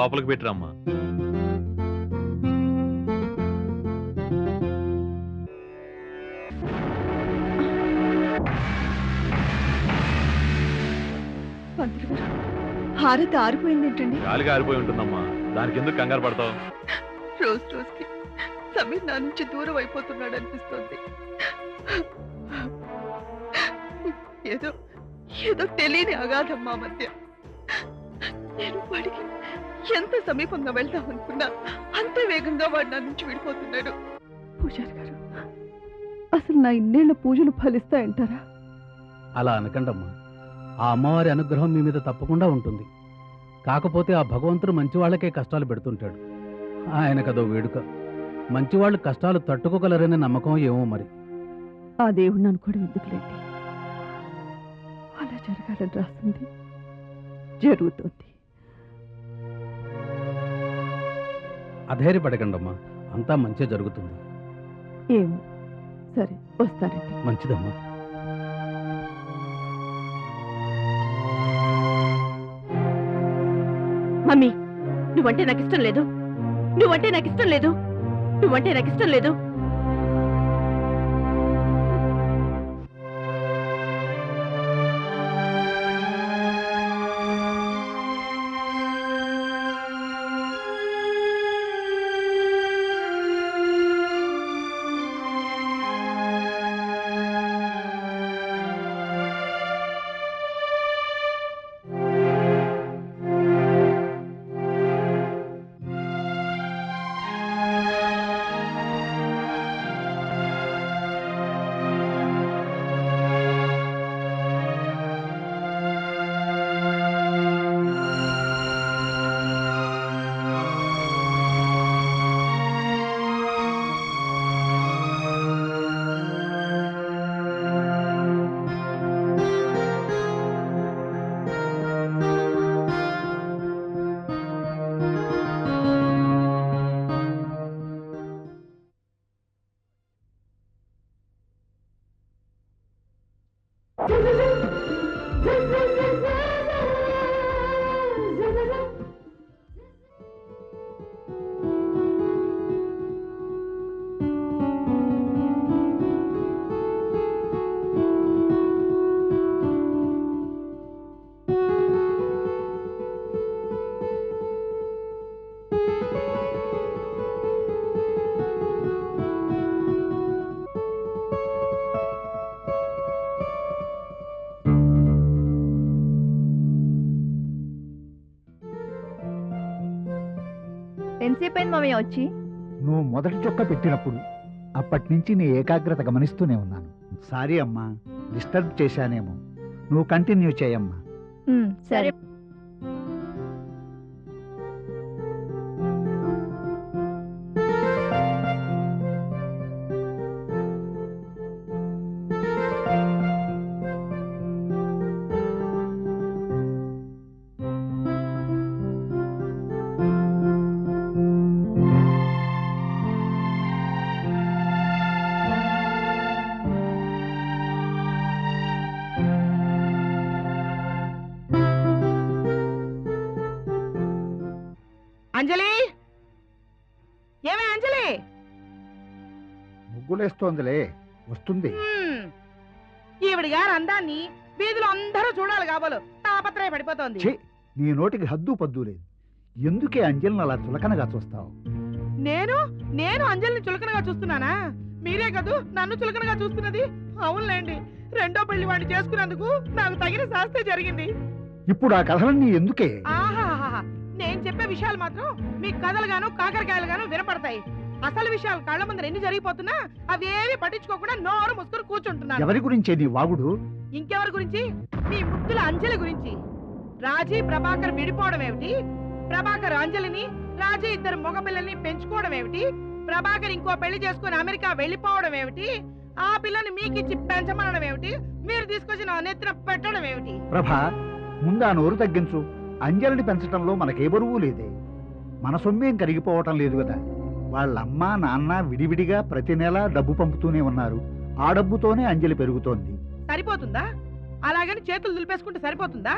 లోపలికి పెట్టిరమ్మా. హారతి ఆరిపోయింది ఏంటండి గాలిగా ఆరిపోయి ఉంటుందమ్మా. దానికి ఎందుకు కంగారు పడతావు? రోజు రోజుకి సమీర్ నా నుంచి దూరం అయిపోతున్నాడు అనిపిస్తుంది. ఏదో ఏదో తెలియని అగాధం మా మధ్య. నేను వాడికి ఎంత సమీపంగా వెళ్దాం అనుకున్నా అంతే వేగంగా వాడు నా నుంచి విడిపోతున్నాడు. పూజారి గారు అసలు నా ఇన్నేళ్ళ పూజలు ఫలిస్తాయంటారా? అలా అనకండమ్మా. ఆ అమ్మవారి అనుగ్రహం మీ మీద తప్పకుండా ఉంటుంది. కాకపోతే ఆ భగవంతుడు మంచి వాళ్ళకే కష్టాలు పెడుతుంటాడు. ఆయనకదో వేడుక. మంచివాళ్ళు కష్టాలు తట్టుకోగలరనే నమ్మకం ఏమో మరి. ఆ దేవుణ్ణి అనుకోవడం ఎందుకులేండి? అలా జరగాలని రాస్తుంది జరుగుతుంది. అధైర్యపడకండమ్మా. అంతా మంచి జరుగుతుంది. ఏమో సరే వస్తానండి. మంచిదమ్మా. మమ్మీ నువ్వంటే నాకు ఇష్టం లేదు. నువ్వంటే నాకు ఇష్టం లేదు. నువ్వంటే నాకు ఇష్టం లేదు. ఎంతసేపు అయింది మామయ్య వచ్చి? నువ్వు మొదటి చొక్క పెట్టినప్పుడు అప్పటి నుంచి నీ ఏకాగ్రత గమనిస్తూనే ఉన్నాను. సారీ అమ్మా డిస్టర్బ్ చేశానేమో. నువ్వు కంటిన్యూ చేయమ్మా. సరే. ముగ్గులేస్తోందిలే వస్తుంది. ఈవిడ గారు అందాన్ని వీధిలో అందరూ చూడాలి కాబోలు. తాపత్రయ పడిపోతోంది. ఛీ నీ నోటికి హద్దు పద్దు లేదు. ఎందుకే అంజలిని అలా చులకనగా చూస్తావు? నేను? నేను అంజలిని చులకనగా చూస్తున్నానా? మీరే కదూ నన్ను చులకనగా చూస్తున్నది? అవునులేండి. రెండో పెళ్ళి వాడిని చేసుకున్నందుకు నాకు తగిన శాస్త్రే జరిగింది. ఇప్పుడు ఆ కథలన్నీ ఎందుకే? ఆహాహాహా. నేను చెప్పే విషయాలు మాత్రం మీ కథలుగాను కాకరకాయలుగాను వినపడతాయి. అసలు విషయాలు కళ్ళ ముందర ఎన్ని జరిగిపోతున్నా అవి ఏవి పట్టించుకోకుండా నోరు ముసుకుని కూర్చుంటున్నాను. ఎవరి గురించే నీ వాగుడు? ఇంకెవరి గురించి? మీ ముద్దుల అంజలి గురించి. రాజీ ప్రభాకర్ విడిపోవడం ఏమిటి? ప్రభాకర్ అంజలిని రాజీ ఇద్దరు మగపిల్లల్ని పెంచుకోవడం ఏమిటి? ప్రభాకర్ ఇంకో పెళ్ళి చేసుకుని అమెరికా వెళ్ళిపోవడం ఏమిటి? ఆ పిల్లని మీకిచ్చి పెంచమనడం ఏమిటి? మీరు తీసుకొచ్చి నా నెత్తిన పెట్టడం ఏమిటి? ప్రభా ముందు ఆ నోరు తగ్గించు. అంజలిని పెంచటంలో మనకే బరువు లేదే. మన సొమ్మేం కరిగిపోవటం లేదు కదా. వాళ్ళ అమ్మ నాన్న విడివిడిగా ప్రతి నెల డబ్బు పంపుతూనే ఉన్నారు. ఆ డబ్బుతోనే అంజలి పెరుగుతోంది. సరిపోతుందా? అలాగని చేతులు దులిపేసుకుంటే సరిపోతుందా?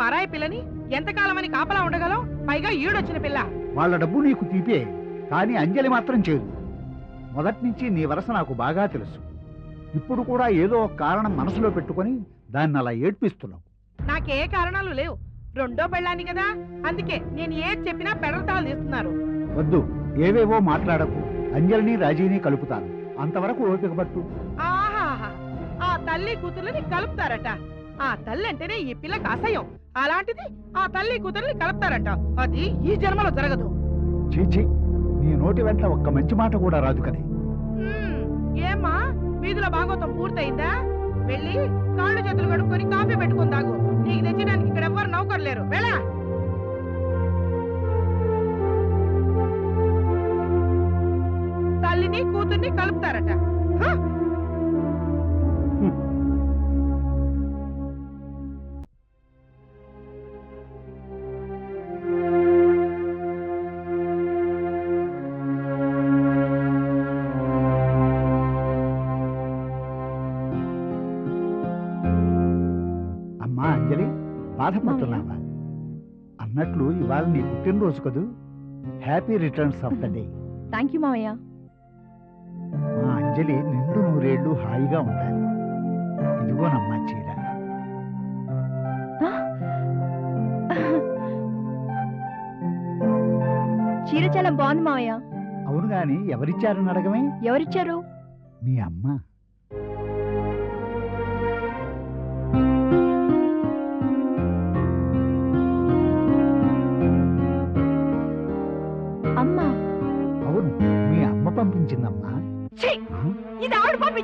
పరాయి పిల్లని ఎంతకాలమని కాపలా ఉండగలం? పైగా ఈడొచ్చిన పిల్ల. వాళ్ళ డబ్బు నీకు తీపే కానీ అంజలి మాత్రం చేయదు. మొదటి నుంచి నీ వరస నాకు బాగా తెలుసు. ఇప్పుడు కూడా ఏదో ఒక కారణం మనసులో పెట్టుకొని దాన్ని అలా ఏడ్పిస్తున్నావు. నాకే కారణాలు లేవు. రెండో పెళ్ళాన్ని కదా? అందుకే నేను ఏది చెప్పినా పెడతాలు తీస్తున్నారు. వద్దు. ఏవేవో మాట్లాడకు. అంజలిని రాజీని కలుపుతాను అంతవరకు ఓపిక పట్టు. ఆహాహా. ఆ తల్లి కూతుర్లని కలుపుతారట. ఆ తల్లి అంటేనే ఈ పిల్లకి అసహ్యం. అలాంటిది ఆ తల్లి కూతుర్ని కలుపుతారట. అది ఈ జన్మలో జరగదు. చీచి నీ నోటి వెంట ఒక్క మంచి మాట కూడా రాదు కదే. ఏమ్మా? వీధిలో భాగవతం పూర్తయిందా? వెళ్ళి కాళ్ళు చేతులు కడుక్కొని కాఫీ పెట్టుకుని తాగు. నీకు తెచ్చడానికి ఇక్కడ ఎవ్వరు నౌకర్లేరు. వెళ్ళా? కూతుర్ని కలుపుతారట. హ! అమ్మా అంజలి బాధపడుతున్నావా? అన్నట్లు ఇవాళ నీ పుట్టినరోజు కదూ. Happy returns of the day. Thank you మావయ్య. అంజలి నిండు నూరేళ్ళు హాయిగా ఉండాలి. ఇదిగోనమ్మా చీర. చీర చాలా బాగుంది మావయ్య. అవును గాని ఎవరిచ్చారని అడగమే? ఎవరిచ్చారు? మీ అమ్మ అమ్మా.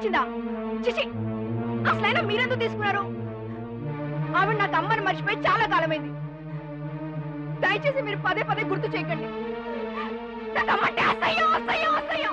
వచ్చిందా? చిచి అసలైనా మీరెందుకు తీసుకున్నారు? ఆవిడ నాకు అమ్మని మర్చిపోయి చాలా కాలమైంది. దయచేసి మీరు పదే పదే గుర్తు చేయకండి. నాకు అమ్మంటే అసహ్యం అసహ్యం.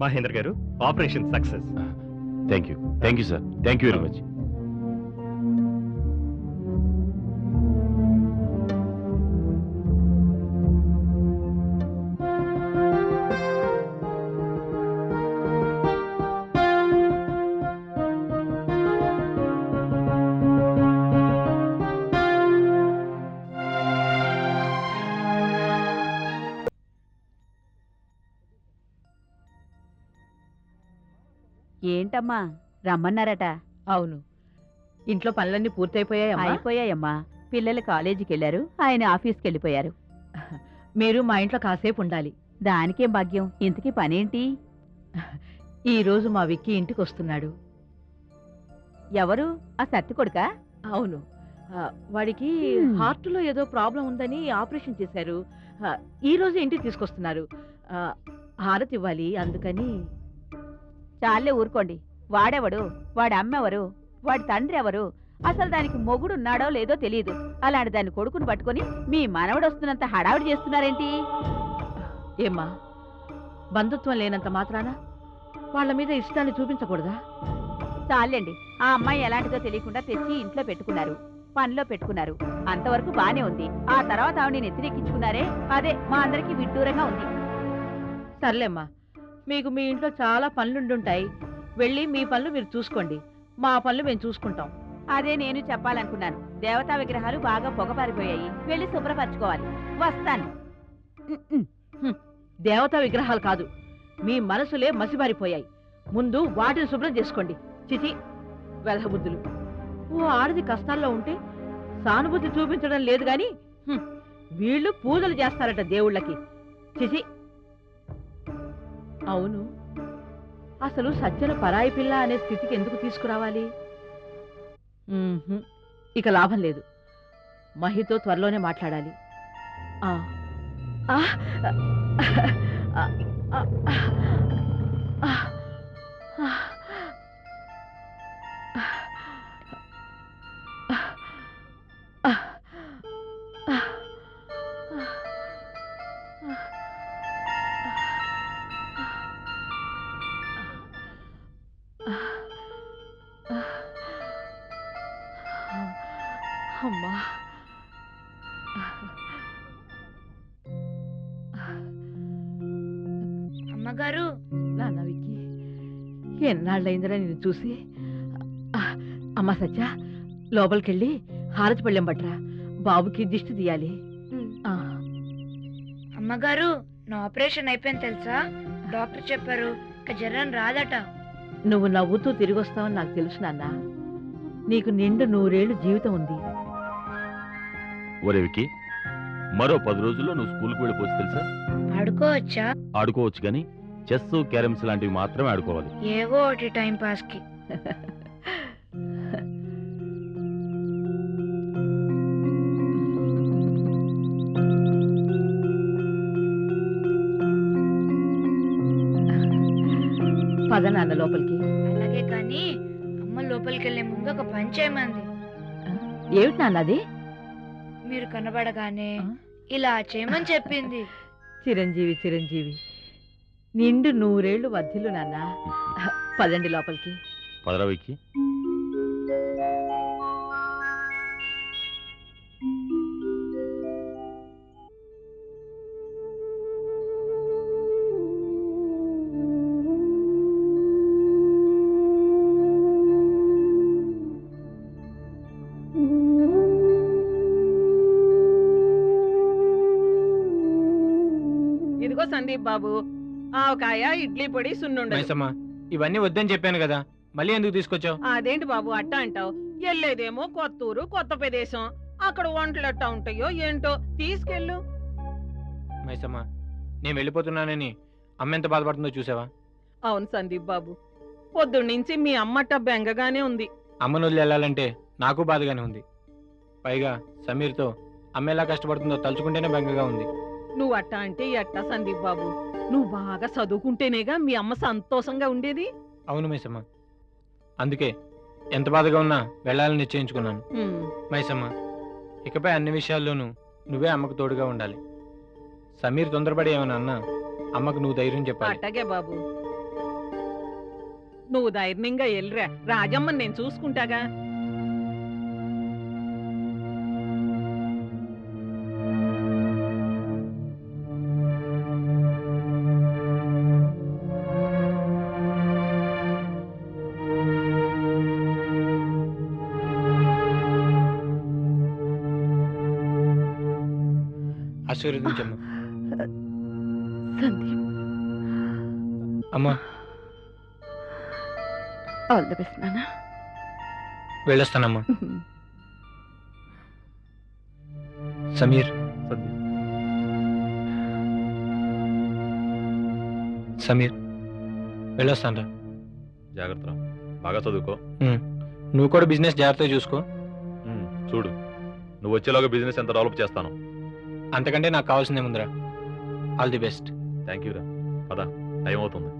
Mahendra garu operation success. Thank you thank you sir thank you very much ఏంటమ్మా? రమ్మన్నారట. అవును. ఇంట్లో పనులన్నీ పూర్తయిపోయాయమ్మా. అయిపోయాయమ్మా. పిల్లలు కాలేజీకి వెళ్ళారు ఆయన ఆఫీస్కి వెళ్ళిపోయారు మీరు మా ఇంట్లో కాసేపు ఉండాలి. దానికేం భాగ్యం? ఇంతకీ పనేంటి? ఈ రోజు మా విక్కీ ఇంటికి వస్తున్నాడు ఎవరు? ఆ సత్తి కొడుకా? అవును. వాడికి. హార్ట్లో ఏదో ప్రాబ్లం ఉందని ఆపరేషన్ చేశారు. ఆ, ఈ రోజు ఇంటికి తీసుకొస్తున్నారు. హారతి ఇవ్వాలి అందుకని చాలే ఊరుకోండి. వాడెవడు? వాడి అమ్మెవరు? వాడి తండ్రి ఎవరు? అసలు దానికి మొగుడు ఉన్నాడో లేదో తెలియదు అలాంటి దాని కొడుకుని పట్టుకొని మీ మనవడు వస్తున్నంత హడావిడి చేస్తున్నారేంటి? ఏమ్మా బంధుత్వం లేనంత మాత్రాన? వాళ్ళ మీద ఇష్టాన్ని చూపించకూడదా? చాలండి ఆ అమ్మాయి ఎలాంటిదో తెలియకుండా తెచ్చి ఇంట్లో పెట్టుకున్నారు. పనిలో పెట్టుకున్నారు. అంతవరకు బానే ఉంది. ఆ తర్వాత ఆవిడ నెత్తిరెక్కించుకున్నారే అదే మా అందరికి విడ్డూరంగా ఉంది. సర్లేమ్మా మీకు మీ ఇంట్లో చాలా పనులుండుంటాయి. వెళ్ళి మీ పనులు మీరు చూసుకోండి. మా పనులు మేము చూసుకుంటాం. అదే నేను చెప్పాలనుకున్నాను. దేవతా విగ్రహాలు బాగా పొగపారిపోయాయి వెళ్ళి శుభ్రపరచుకోవాలి. వస్తాను. దేవతా విగ్రహాలు కాదు. మీ మనసులే మసిబారిపోయాయి ముందు వాటిని శుభ్రం చేసుకోండి. చిచి వెలహబుద్ధులు. ఓ ఆడది కష్టాల్లో ఉంటే సానుభూతి చూపించడం లేదు గాని వీళ్ళు పూజలు చేస్తారట దేవుళ్ళకి. చిచి అవును. అసలు సత్యను పరాయి పిల్ల అనే స్థితికి ఎందుకు తీసుకురావాలి? ఇక లాభం లేదు. మహితో త్వరలోనే మాట్లాడాలి. ఆ, ఆ, ఆ, ఆ, నాన్న విక్కి ఎన్నాళ్ళైందిరా నిన్ను చూసి? అమ్మా సత్య లోపలికెళ్ళి హారతి పళ్ళెం పట్టరా. బాబుకి దిష్టి తీయాలి. అమ్మగారు నా ఆపరేషన్ అయిపోయింది తెలుసా? డాక్టర్ చెప్పారు ఇక జ్వరం రాదట. నువ్వు నవ్వుతూ తిరిగి వస్తావని నాకు తెలుసు నాన్న. నీకు నిండు నూరేళ్ళు జీవితం ఉంది. మరో పది రోజుల్లో నువ్వు స్కూల్కి వెళ్ళిపోవచ్చు తెలుసా? ఆడుకోవచ్చా? ఆడుకోవచ్చు కానీ చెస్ క్యారమ్స్ లాంటివి మాత్రమే ఆడుకోవాలి. ఏవో ఒకటి టైం పాస్కి పద నాన్న లోపలికి. అలాగే కానీ అమ్మ లోపలికి వెళ్ళే ముందు ఒక పని చేయమంది. ఏమిటి నాన్న అది? మీరు కనబడగానే? ఇలా చేయమని చెప్పింది. చిరంజీవి చిరంజీవి. నిండు నూరేళ్ళు వర్ధిల్లు నాన్న. పదండి లోపలికి. పదరా విక్కి ఇదిగో సందీప్ బాబు ఆవకాయ ఇడ్లీ పొడి మైసమ్మ ఇవన్నీ వద్దని చెప్పాను కదా మళ్ళీ ఎందుకు తీసుకొచ్చావు? అదేంటి బాబు అట్ట అంటావు? వెళ్ళేదేమో కొత్తూరు కొత్త ప్రదేశం. అక్కడ వంటలు ఎట్టా ఉంటాయో ఏంటో తీసుకెళ్ళు. మైసమ్మ నేను వెళ్ళిపోతున్నానని అమ్మ ఎంత బాధపడుతుందో చూసావా? అవును సందీప్ బాబు పొద్దున్నుంచి మీ అమ్మట బెంగగానే ఉంది. అమ్మను వదిలి వెళ్ళాలంటే నాకు బాధగానే ఉంది. పైగా సమీర్తో అమ్మ ఎలా కష్టపడుతుందో తలుచుకుంటేనే బెంగగా ఉంది. నువ్వు అట్ట అంటే ఎట్టా సందీప్ బాబు. నువ్వు బాగా చదువుకుంటేనేగా మీ అమ్మ సంతోషంగా ఉండేది? అవును మైసమ్మ. అందుకే ఎంత బాధగా ఉన్నా వెళ్ళాలని నిశ్చయించుకున్నాను. ఉమ్, మైసమ్మ ఇకపై అన్ని విషయాల్లోనూ నువ్వే అమ్మకు తోడుగా ఉండాలి. సమీర్ తొందరపడి ఏమన్నా అన్నా అమ్మకు నువ్వు ధైర్యం చెప్పాలి. అట్టగే బాబు. నువ్వు ధైర్యంగా వెళ్ళిరా రాజమ్మని నేను చూసుకుంటాగా. ఆశీర్వదించమ్మా. సందీప్. అమ్మా. ఆల్ ది బెస్ట్ నాన్న. వెళ్ళొస్తానమ్మా. సమీర్. సమీర్ వెళ్ళొస్తానరా. జాగ్రత్త బాగా చదువుకో. నువ్వు కూడా బిజినెస్ జాగ్రత్తగా చూసుకో. చూడు. నువ్వు వచ్చేలాగా బిజినెస్ ఎంత డెవలప్ చేస్తాను. అంతకంటే నాకు కావాల్సిందే ముందరా. All the best thank you రా. పద టైం అవుతుంది.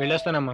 వెళ్ళొస్తానమ్మా.